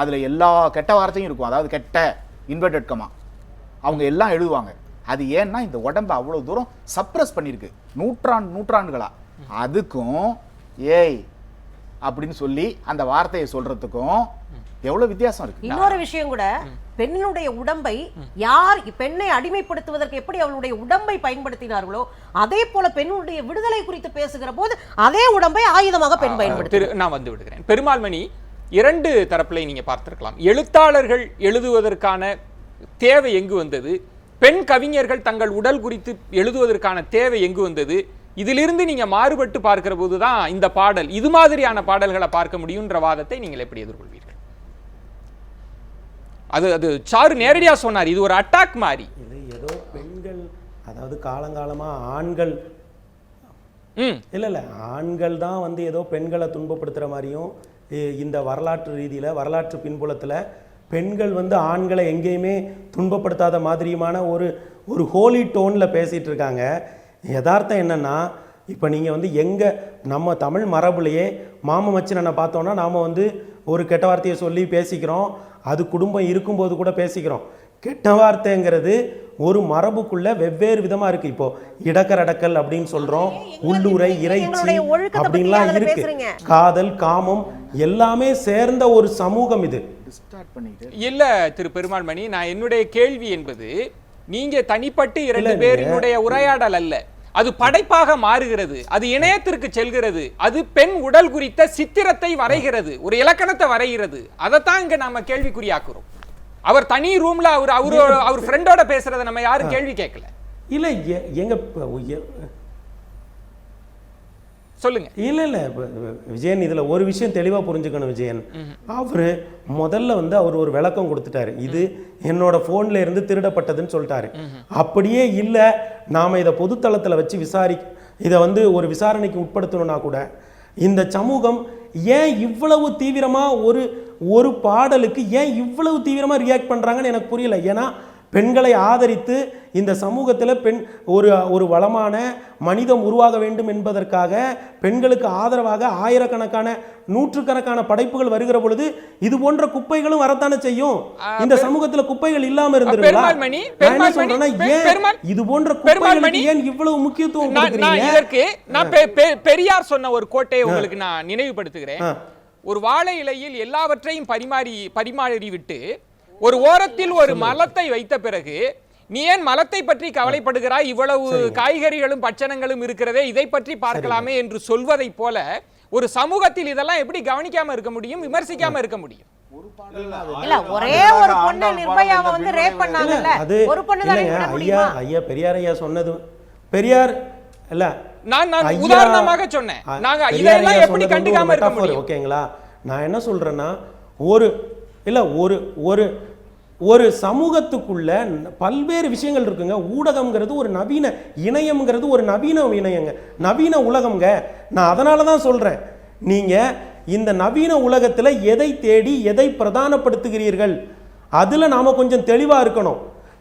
அதுல எல்லா கெட்ட வார்த்தையும் இருக்கும். அதாவது கெட்ட இன்வெர்டட் கமா அவங்க எல்லாம் எழுதுவாங்க. அது ஏன்னா இந்த உடம்ப அவ்வளவு தூரம் சப்ரஸ் பண்ணிருக்கு நூற்றாண்டு நூற்றாண்டுகளா. அதுக்கும் ஏய் அப்படின்னு சொல்லி அந்த வார்த்தையை சொல்றதுக்கும் எவ்வளவு வித்தியாசம் இருக்கு. இன்னொரு விஷயம் கூட பெண்ணினுடைய உடம்பை யார் பெண்ணை அடிமைப்படுத்துவதற்கு எப்படி அவளுடைய உடம்பை பயன்படுத்தினார்களோ அதே போல பெண்ணுடைய விடுதலை குறித்து பேசுகிற போது அதே உடம்பை ஆயுதமாக பெண் பயன்படுத்தி நான் வந்து விடுகிறேன். பெருமாள்மணி இரண்டு தரப்பிலை நீங்க பார்த்திருக்கலாம். எழுத்தாளர்கள் எழுதுவதற்கான தேவை எங்கு வந்தது? பெண் கவிஞர்கள் தங்கள் உடல் குறித்து எழுதுவதற்கான தேவை எங்கு வந்தது? இதிலிருந்து நீங்க மாறுபட்டு பார்க்கிற போதுதான் இந்த பாடல் இது மாதிரியான பாடல்களை பார்க்க முடியுன்ற வாதத்தை நீங்கள் எப்படி எதிர்கொள்வீர்கள்? அது அது சாரு நேரடியா சொன்னார் இது ஒரு அட்டாக் மாதிரி. இது ஏதோ பெண்கள் அதாவது காலங்காலமாக ஆண்கள். ம். இல்லை இல்லை ஆண்கள் தான் வந்து ஏதோ பெண்களை துன்பப்படுத்துகிற மாதிரியும் இந்த வரலாற்று ரீதியில் வரலாற்று பின்புலத்தில் பெண்கள் வந்து ஆண்களை எங்கேயுமே துன்பப்படுத்தாத மாதிரியுமான ஒரு ஒரு ஹோலி டோனில் பேசிகிட்டு இருக்காங்க. யதார்த்தம் என்னென்னா இப்போ நீங்கள் வந்து எங்கே நம்ம தமிழ் மரபுலையே மாம மச்சினனை பார்த்தோன்னா நாம் வந்து ஒரு கெட்ட வார்த்தையை சொல்லி பேசிக்கிறோம். அது குடும்பம் இருக்கும்போது கூட பேசிக்கிறோம். கெட்ட வார்த்தைங்கிறது ஒரு மரபுக்குள்ள வெவ்வேறு விதமா இருக்கு. இப்போ இடக்கரடக்கல் அப்படின்னு சொல்றோம். உள்ளுரை இறைச்சி அப்படின்லாம் அதுல இருக்கு. பேசுறீங்க. காதல் காமம் எல்லாமே சேர்ந்த ஒரு சமூகம் இது. இல்ல திரு பெருமாள்மணி நான் என்னுடைய கேள்வி என்பது நீங்க தனிப்பட்டு இரண்டு பேரினுடைய உரையாடல் அல்ல. அது படைப்பாக மாறுகிறது அது இணையத்திற்கு செல்கிறது அது பெண் உடல் குறித்த சித்திரத்தை வரைகிறது ஒரு இலக்கணத்தை வரைகிறது. அதைத்தான் இங்க நாம கேள்விக்குறியாக்குறோம். அவர் தனி ரூம்ல அவர் அவரு அவர் ஃப்ரெண்டோட பேசுறதை நம்ம யாரும் கேள்வி கேட்கல. இல்ல எங்க சொல்லுங்க. இல்ல இல்ல. விஜயன் இதுல ஒரு விஷயம் தெளிவா புரிஞ்சுக்கணும் விஜயன். அவரு முதல்ல வந்து அவர் ஒரு விளக்கம் கொடுத்துட்டாரு. இது என்னோட போன்ல இருந்து திருடப்பட்டதுன்னு சொல்லிட்டாரு. அப்படியே இல்ல நாம இதை பொதுத்தளத்துல வச்சு விசாரி இதை வந்து ஒரு விசாரணைக்கு உட்படுத்தணும்னா கூட இந்த சமூகம் ஏன் இவ்வளவு தீவிரமா ஒரு ஒரு பாடலுக்கு ஏன் இவ்வளவு தீவிரமா ரியாக்ட் பண்றாங்கன்னு எனக்கு புரியல. ஏன்னா பெண்களை ஆதரித்து இந்த சமூகத்தில் பெண் ஒரு ஒரு வளமான மனிதம் உருவாக வேண்டும் என்பதற்காக பெண்களுக்கு ஆதரவாக ஆயிரக்கணக்கான நூற்றுக்கணக்கான படைப்புகள் வருகிற பொழுது இது போன்ற குப்பைகளும் வரத்தானே செய்யும்? இந்த சமூகத்துல குப்பைகள் இல்லாம பெ- ஏன் இது போன்ற குப்பைகளுக்கு ஏன் இவ்வளவு முக்கியத்துவம் இதற்கு நான் பெரியார் சொன்ன ஒரு கோட்டையை உங்களுக்கு நான் நினைவுபடுத்துகிறேன். ஒரு வாழை இலையில் எல்லாவற்றையும் பரிமாறி பரிமாறி விட்டு ஒரு ஓரத்தில் ஒரு மலத்தை வைத்த பிறகு நீ ஏன் மலத்தை பற்றி கவலைப்படுகிறாய்? இவ்வளவு காய்கறிகளும் பட்சணங்களும் இருக்கிறதே இதை பற்றி பார்க்கலாமே என்று சொல்வதை போல ஒரு சமூகத்தில் இதெல்லாம் எப்படி கவனிக்காம இருக்க முடியும் விமர்சிக்காம இருக்க முடியும்? இல்ல ஒரே ஒரு பொண்ணு நிர்பயாவை வந்து ரேப் பண்ணாங்கல்ல? அது ஒரு பொண்ணு தானே ஐயா முடியுமா? ஐயா பெரியார் ஐயா சொன்னது பெரியார் இல்ல. நான் நான் உதாரணமாக சொன்னேன். நாங்க இதெல்லாம் எப்படி கண்டுக்காம இருக்க முடியும்? ஓகேங்களா நான் என்ன சொல்றேன்னா ஒரு இல்ல ஒரு ஒரு ஒரு சமூகத்துக்குள்ள பல்வேறு விஷயங்கள் இருக்குங்க. ஊடகம்ங்கிறது ஒரு நவீன இணையம்ங்கிறது ஒரு நவீன இணையங்க. நவீன உலகம்ங்க. நான் அதனால தான் சொல்கிறேன் நீங்கள் இந்த நவீன உலகத்தில் எதை தேடி எதை பிரதானப்படுத்துகிறீர்கள்? அதில் நாம் கொஞ்சம் தெளிவாக இருக்கணும்.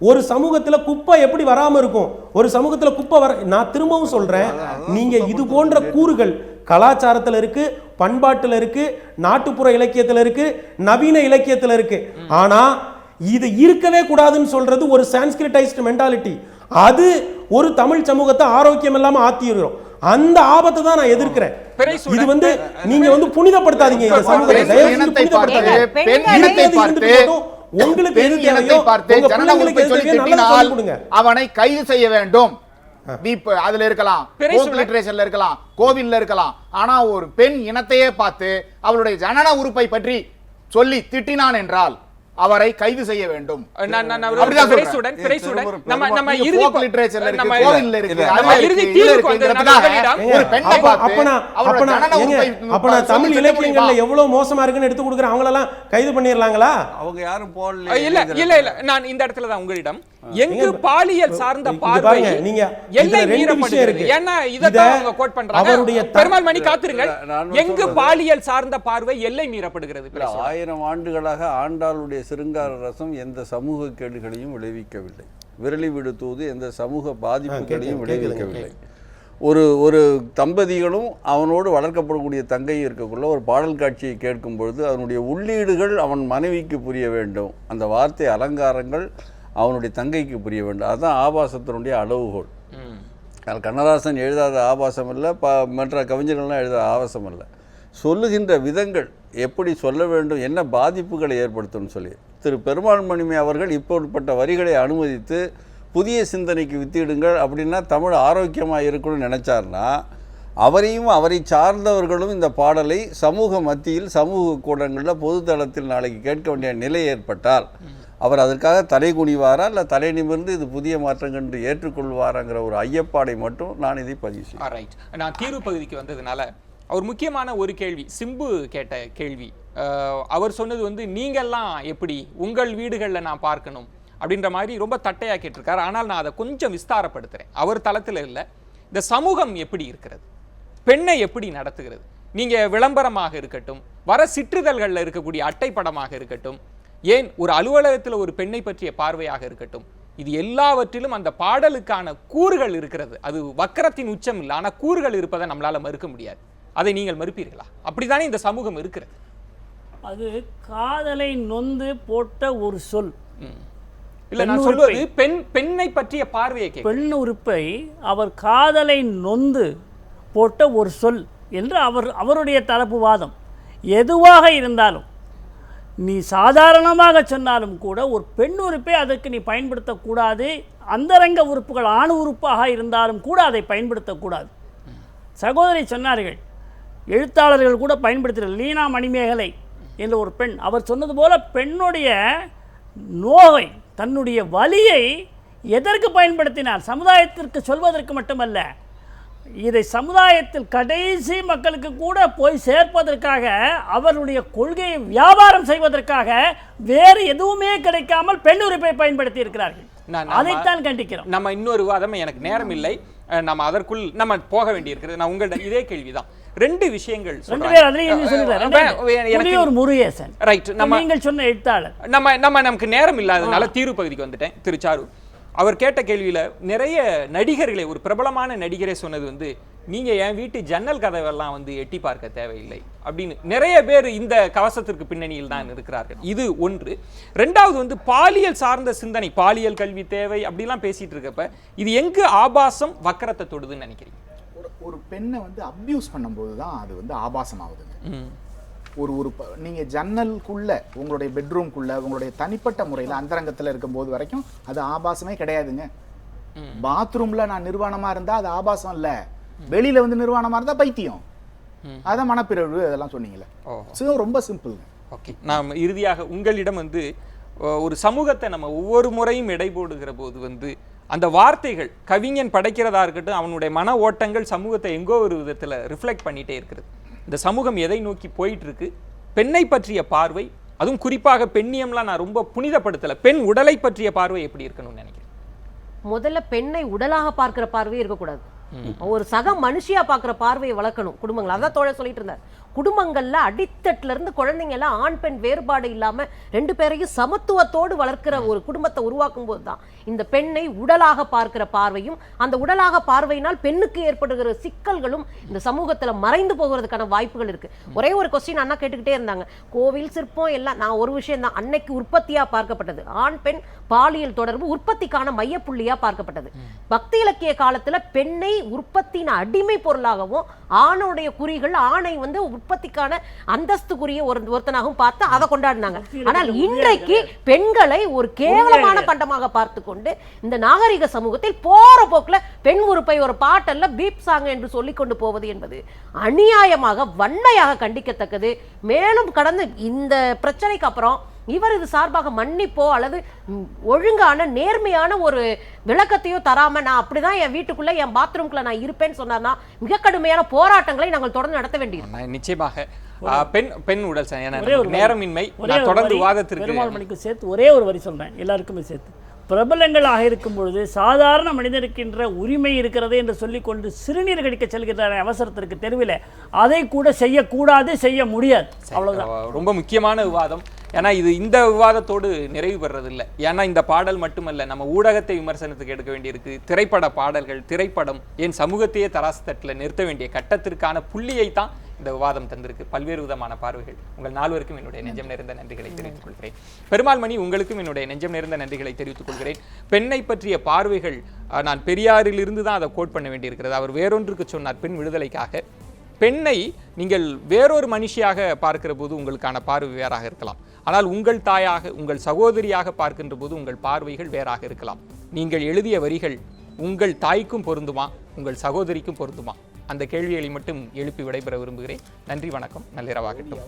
ஒரு சமூகத்தில் குப்பை எப்படி வராமல் இருக்கும்? ஒரு சமூகத்தில் குப்பை வர நான் திரும்பவும் சொல்கிறேன் நீங்கள் இது போன்ற கூறுகள் கலாச்சாரத்தில் இருக்கு பண்பாட்டில் இருக்கு நாட்டுப்புற இலக்கியத்தில் இருக்கு நவீன இலக்கியத்தில் இருக்கு. ஆனால் இது இருக்கவே கூடாதுன்னு சொல்றது ஒரு சான்ஸ்கிரிட்டைஸ்ட் மென்டாலிட்டி அது ஒரு தமிழ் சமூகத்தை ஆரோக்கியம் இல்லாம ஆத்திடுறோம் அந்த ஆபத்தை தான் நான் எதிர்க்கிறேன். இது வந்து நீங்க வந்து புனிதப்படுத்தாதீங்க இந்த சமூகத்தை. தயவு செஞ்சு புனிதப்படுத்தாதீங்க. உங்களுக்கு எது தேவையோ உங்க ஜனன பிள்ளைங்களுக்கு எது தேவையோ சொல்லிக் கொடுங்க. அவனை கைது செய்ய வேண்டும். அதுல இருக்கலாம். லிட்ரேச்சர்ல இருக்கலாம். கோவில்ல இருக்கலாம். ஆனா ஒரு பெண் இனத்தையே பார்த்து அவளுடைய ஜனன உறுப்பை பற்றி சொல்லி திட்டினான் என்றால் அவரை கைது செய்ய வேண்டும். தமிழ் இலக்கியங்கள்ல? எவ்வளவு மோசமா இருக்குன்னு எடுத்து கொடுக்குறேன். அவங்களெல்லாம் கைது பண்ணிடலாங்களா? அவங்க யாரும் போடல இல்ல இல்ல இல்ல. நான் இந்த இடத்துல தான் உங்களிடம் எங்கு பாலியல் சார்ந்த பார்வை நீங்க எல்லை மீறப்படுகிறது. இருக்கு. ஏன்னா இத அவங்க கோட் பண்றாங்க. பெருமாள் மணி காத்திருங்கள். எங்கு பாலியல் சார்ந்த பார்வை எல்லை மீறப்படுகிறது? ஆயிரம் ஆண்டுகளாக ஆண்டாளுடைய சிருங்கார ரசம் எந்த சமூக கேடுகளையும் விளைவிக்கவில்லை. விரலி விடுத்துவது எந்த சமூக பாதிப்புகளையும் விளைவிக்கவில்லை. ஒரு ஒரு தம்பதிகளும் அவனோடு வளர்க்கப்படக்கூடிய தங்கையும் இருக்கக்குள்ள ஒரு பாடல் காட்சியை கேட்கும் பொழுது அதனுடைய உள்ளீடுகள் அவன் மனைவிக்கு புரிய வேண்டும். அந்த வார்த்தை அலங்காரங்கள் அவனுடைய தங்கைக்கு புரிய வேண்டும். அதுதான் ஆபாசத்தினுடைய அளவுகோல். ம். அது கண்ணதாசன் எழுதாத ஆபாசம் இல்லை ப மற்ற கவிஞர்கள்லாம் எழுதாத ஆபாசம் இல்லை சொல்லுகின்ற விதங்கள் எப்படி சொல்ல வேண்டும் என்ன பாதிப்புகளை ஏற்படுத்தும்னு சொல்லி. திரு பெருமாள் மணிமே அவர்கள் இப்படிப்பட்ட வரிகளை அனுமதித்து புதிய சிந்தனைக்கு வித்திடுங்கள் அப்படின்னா தமிழ் ஆரோக்கியமாக இருக்கணும்னு நினச்சார்னா அவரையும் அவரை சார்ந்தவர்களும் இந்த பாடலை சமூக மத்தியில் சமூக கூடங்களில் பொதுத்தளத்தில் நாளைக்கு கேட்க வேண்டிய நிலை ஏற்பட்டால் அவர் அதற்காக தலை குனிவாரா இல்லை தலை நிமிர்ந்து இது புதிய மாற்றங்கள் என்று ஏற்றுக்கொள்வாராங்கிற ஒரு ஐயப்பாடை மட்டும் நான் இதை பதிவு செய்கிறேன். ரைட் நான் தீர்வு பகுதிக்கு வந்ததுனால அவர் முக்கியமான ஒரு கேள்வி சிம்பு கேட்ட கேள்வி. அவர் சொன்னது வந்து நீங்கள்லாம் எப்படி உங்கள் வீடுகளில் நான் பார்க்கணும்? அப்படின்ற மாதிரி ரொம்ப தட்டையாக கேட்டிருக்காரு. ஆனால் நான் அதை கொஞ்சம் விஸ்தாரப்படுத்துகிறேன் அவர் தளத்தில் இல்லை. இந்த சமூகம் எப்படி இருக்கிறது? பெண்ணை எப்படி நடத்துகிறது? நீங்கள் விளம்பரமாக இருக்கட்டும் வர சிற்றிதழ்களில் இருக்கக்கூடிய அட்டைப்படமாக இருக்கட்டும் ஏன்? ஒரு அலுவலகத்தில் ஒரு பெண்ணை பற்றிய பார்வையாக இருக்கட்டும். இது எல்லாவற்றிலும் அந்த பாடலுக்கான கூறுகள் இருக்கிறது. அது வக்கரத்தின் உச்சம் இல்லை. ஆனால் கூறுகள் இருப்பதை நம்மளால மறுக்க முடியாது. அதை நீங்கள் மறுப்பீர்களா? அப்படித்தானே இந்த சமூகம் இருக்கிறது. அது காதலை நொந்து போட்ட ஒரு சொல். இல்ல நான் சொல்வது பெண் பெண்ணை பற்றிய பார்வையை பெண் உறுப்பை அவர் காதலை நொந்து போட்ட ஒரு சொல் என்று அவர் அவருடைய தரப்பு வாதம். எதுவாக இருந்தாலும் நீ சாதாரணமாக சொன்னாலும் கூட ஒரு பெண் உறுப்பை அதற்கு நீ பயன்படுத்தக்கூடாது. அந்தரங்க உறுப்புகள் ஆண் உறுப்பாக இருந்தாலும் கூட அதை பயன்படுத்தக்கூடாது. சகோதரி சொன்னார்கள் எழுத்தாளர்கள் கூட பயன்படுத்துகிறார் லீனா மணிமேகலை என்ற ஒரு பெண். அவர் சொன்னது போல பெண்ணுடைய நோவை தன்னுடைய வலியை எதற்கு பயன்படுத்தினார்? சமுதாயத்திற்கு சொல்வதற்கு மட்டுமல்ல இதை சமுதாயத்தில் கடைசி மக்களுக்கு கூட போய் சேர்ப்பதற்காக அவருடைய கொள்கையை வியாபாரம் செய்வதற்காக வேறு எதுவுமே கிடைக்காமல் பெண் உறுப்பை பயன்படுத்தி இருக்கிறார்கள் அதைத்தான் கண்டிக்கிறோம். நம்ம இன்னொரு வாதம் எனக்கு நேரம் இல்லை. நம்ம அதற்குள் நம்ம போக வேண்டியிருக்கிறது. நான் உங்கள்ட்ட இதே கேள்விதான். ரெண்டு விஷயங்கள் ரெண்டு. பேர் அதுலயும் முருகேசன். ரைட் நம்ம நீங்கள் சொன்ன எழுத்தாளர். நம்ம நம்ம நமக்கு நேரம் இல்லாதனால தீர்வு பகுதிக்கு வந்துட்டேன். திரு சாரு அவர் கேட்ட கேள்வியில நிறைய நடிகர்களை ஒரு பிரபலமான நடிகரே சொன்னது வந்து நீங்க என் வீட்டு ஜன்னல் கதவெல்லாம் வந்து எட்டி பார்க்க தேவையில்லை அப்படின்னு. நிறைய பேர் இந்த கவசத்திற்கு பின்னணியில் தான் இருக்கிறார்கள். இது ஒன்று. ரெண்டாவது வந்து பாலியல் சார்ந்த சிந்தனை பாலியல் கல்வி தேவை அப்படிலாம் பேசிட்டு இருக்கப்ப இது எங்கு ஆபாசம் வக்கரத்தை தொடுதுன்னு நினைக்கிறீங்க? ஒரு ஒரு பெண்ணை வந்து அப்யூஸ் பண்ணும்போது தான் அது வந்து ஆபாசம் ஆகுதுங்க ஒரு ஒரு ப- நீங்க ஜன்னலுக்குள்ள உங்களுடைய பெட்ரூம்குள்ள உங்களுடைய தனிப்பட்ட முறையில் அந்தரங்கத்துல இருக்கும்போது வரைக்கும் அது ஆபாசமே கிடையாதுங்க. பாத்ரூம்ல நான் நிர்வாணமா இருந்தா அது ஆபாசம் இல்ல. வெளியில வந்து நிர்வாணமா இருந்தா பைத்தியம். அதான் மனப்பிறழ்வு அதெல்லாம் சொன்னீங்களே. So, ரொம்ப சிம்பிள்ங்க. ஓகே. நாம் இறுதியாக உங்களிடம் வந்து ஒரு சமூகத்தை நம்ம ஒவ்வொரு முறையும் எடை போடுகிற போது வந்து அந்த வார்த்தைகள் கவிஞன் படைக்கிறதா இருக்கட்டும் அவனுடைய மன ஓட்டங்கள் சமூகத்தை எங்கோ ஒரு விதத்தில் ரிஃப்ளெக்ட் பண்ணிட்டே இருக்கிறது. இந்த சமூகம் எதை நோக்கி போயிட்டு இருக்கு பெண்ணை பற்றிய பார்வை அதுவும் குறிப்பாக பெண்ணியம்லாம் நான் ரொம்ப புனிதப்படுத்தலை. பெண் உடலை பற்றிய பார்வை எப்படி இருக்கணும்னு நினைக்கிறேன் முதல்ல பெண்ணை உடலாக பார்க்கிற பார்வையே இருக்கக்கூடாது. ஒரு சக மனுஷியா பார்க்கிற பார்வையை வளர்க்கணும் குடும்பங்கள். அதான் தோழர் சொல்லிட்டு இருந்தார் குடும்பங்கள்ல அடித்தட்டுல இருந்து குழந்தைங்க எல்லாம் ஆண் பெண் வேறுபாடு இல்லாம ரெண்டு பேரையும் சமத்துவத்தோடு வளர்க்கிற ஒரு குடும்பத்தை உருவாக்கும் போது தான் இந்த பெண்ணை உடலாக பார்க்கிற பார்வையும் அந்த உடலாக பார்வையினால் பெண்ணுக்கு ஏற்படுகிற சிக்கல்களும் இந்த சமூகத்துல மறைந்து போகிறதுக்கான வாய்ப்புகள் இருக்கு. ஒரே ஒரு கொஸ்டின் அண்ணா கேட்டுக்கிட்டே இருந்தாங்க. கோவில் சிற்பம் எல்லாம் நான் ஒரு விஷயம் தான் அன்னைக்கு உற்பத்தியா பார்க்கப்பட்டது. ஆண் பெண் பாலியல் தொடர்பு உற்பத்திக்கான மையப்புள்ளியா பார்க்கப்பட்டது. பக்தி இலக்கிய காலத்துல பெண்ணை உற்பத்தியின் அடிமை பொருளாகவும் ஆணுடைய குறிகள் ஆணை வந்து உற்பத்திக்கான அந்தஸ்துக்குரிய ஒரு ஒருத்தனாகவும் பார்த்து அதை கொண்டாடினாங்க. ஆனால் இன்றைக்கு பெண்களை ஒரு கேவலமான பண்டமாக பார்த்து கொண்டு இந்த நாகரிக சமூகத்தில் போற போக்குல பெண் உறுப்பை ஒரு பாட்டல்ல பீப் சாங் என்று சொல்லிக் கொண்டு போவது என்பது அநியாயமாக வன்மையாக கண்டிக்கத்தக்கது. மேலும் கடந்து இந்த பிரச்சனைக்கு அப்புறம் இவர் இது சார்பாக மன்னிப்போ அல்லது ஒழுங்கான நேர்மையான ஒரு விளக்கத்தையோ தராம நான் அப்படிதான் என் வீட்டுக்குள்ள என் பாத்ரூம்குள்ள நான் இருப்பேன்னு சொன்னார்னா மிக கடுமையான போராட்டங்களை நாங்கள் தொடர்ந்து நடத்த வேண்டியிருக்கும். நிச்சயமாக. பெண் பெண் உடல் நேரமின்மை ஒரே நான் ஒரு தொடர்ந்து வாதத்திற்கு மணிக்கு சேர்த்து ஒரே ஒரு வரி சொல்றேன் எல்லாருக்குமே சேர்த்து. பிரபலங்களாக இருக்கும் பொழுது சாதாரண மனிதருக்கின்ற உரிமை இருக்கிறது என்று சொல்லிக்கொண்டு சிறுநீர் கடிக்க செல்கின்ற அவசரத்திற்கு தெருவில் அதை கூட செய்யக்கூடாது செய்ய முடியாது. அவ்வளவுதான். அஹ் ரொம்ப முக்கியமான விவாதம். ஏன்னா இது இந்த விவாதத்தோடு நிறைவு பெறதில்லை ஏன்னா இந்த பாடல் மட்டுமல்ல நம்ம ஊடகத்தை விமர்சனத்துக்கு எடுக்க வேண்டியிருக்கு. திரைப்பட பாடல்கள் திரைப்படம் ஏன் சமூகத்தையே தராசு தட்டில் நிறுத்த வேண்டிய கட்டத்திற்கான புள்ளியை தான் இந்த விவாதம் தந்திருக்கு. பல்வேறு விதமான பார்வைகள். உங்கள் நால்வருக்கும் என்னுடைய நெஞ்சம் நிறைந்த நன்றிகளை தெரிவித்துக் கொள்கிறேன். பெருமாள் மணி உங்களுக்கும் என்னுடைய நெஞ்சம் நிறைந்த நன்றிகளை தெரிவித்துக் கொள்கிறேன். பெண்ணை பற்றிய பார்வைகள் நான் பெரியாரிலிருந்து தான் அதை கோட் பண்ண வேண்டியிருக்கிறது. அவர் வேறொன்றுக்கு சொன்னார் பெண் விடுதலைக்காக. பெண்ணை நீங்கள் வேறொரு மனுஷியாக பார்க்கிற போது உங்களுக்கான பார்வை வேறாக இருக்கலாம். ஆனால் உங்கள் தாயாக உங்கள் சகோதரியாக பார்க்கின்ற போது உங்கள் பார்வைகள் வேறாக இருக்கலாம். நீங்கள் எழுதிய வரிகள் உங்கள் தாய்க்கும் பொருந்துமா? உங்கள் சகோதரிக்கும் பொருந்துமா? அந்த கேள்விகளை மட்டும் எழுப்பி விடைபெற விரும்புகிறேன் நன்றி வணக்கம் நள்ளிரவாகட்டும்